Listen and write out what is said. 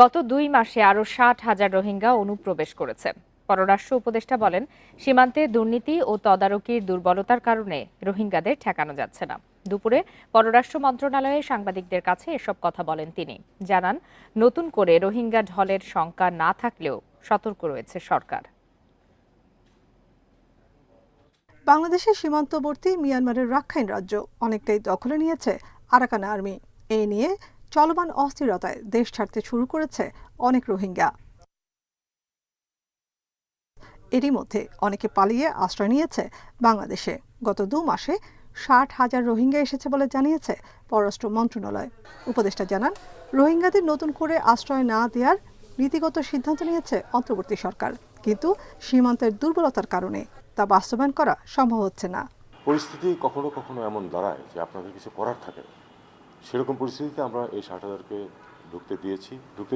গত দুই মাসে আরও ষাট হাজার রোহিঙ্গা অনুপ্রবেশ করেছে। পররাষ্ট্র উপদেষ্টা বলেন, সীমান্তে দুর্নীতি ও তদারকির দুর্বলতার কারণে রোহিঙ্গাদের ঠেকানো যাচ্ছে না। দুপুরে পররাষ্ট্র মন্ত্রণালয়ে সাংবাদিকদের কাছে এসব কথা বলেন তিনি। জানান, নতুন করে রোহিঙ্গা ঢলের শঙ্কা না থাকলেও সতর্ক রয়েছে সরকার। বাংলাদেশের সীমান্তবর্তী মিয়ানমারের রাখাইন রাজ্য অনেকটাই দখলে নিয়েছে আরাকান আর্মি। এই নিয়ে চলমান অস্থিরতায় দেশ ছাড়তে শুরু করেছে অনেক রোহিঙ্গা। এরই মধ্যে অনেকে পালিয়ে আশ্রয় নিয়েছে বাংলাদেশে। গত দু মাসে ষাট হাজার রোহিঙ্গা এসেছে বলে জানিয়েছে পররাষ্ট্র মন্ত্রণালয়। উপদেষ্টা জানান, রোহিঙ্গাদের নতুন করে আশ্রয় না দেওয়ার নীতিগত সিদ্ধান্ত নিয়েছে অন্তর্বর্তী সরকার। কিন্তু সীমান্তের দুর্বলতার কারণে তা বাস্তবায়ন করা সম্ভব হচ্ছে না। পরিস্থিতি কখনো কখনো এমন দাঁড়ায় যে আপনাদের কিছু করার থাকে সেরকম পরিস্থিতিতে আমরা এই ষাট হাজারকে ঢুকতে দিয়েছি। ঢুকতে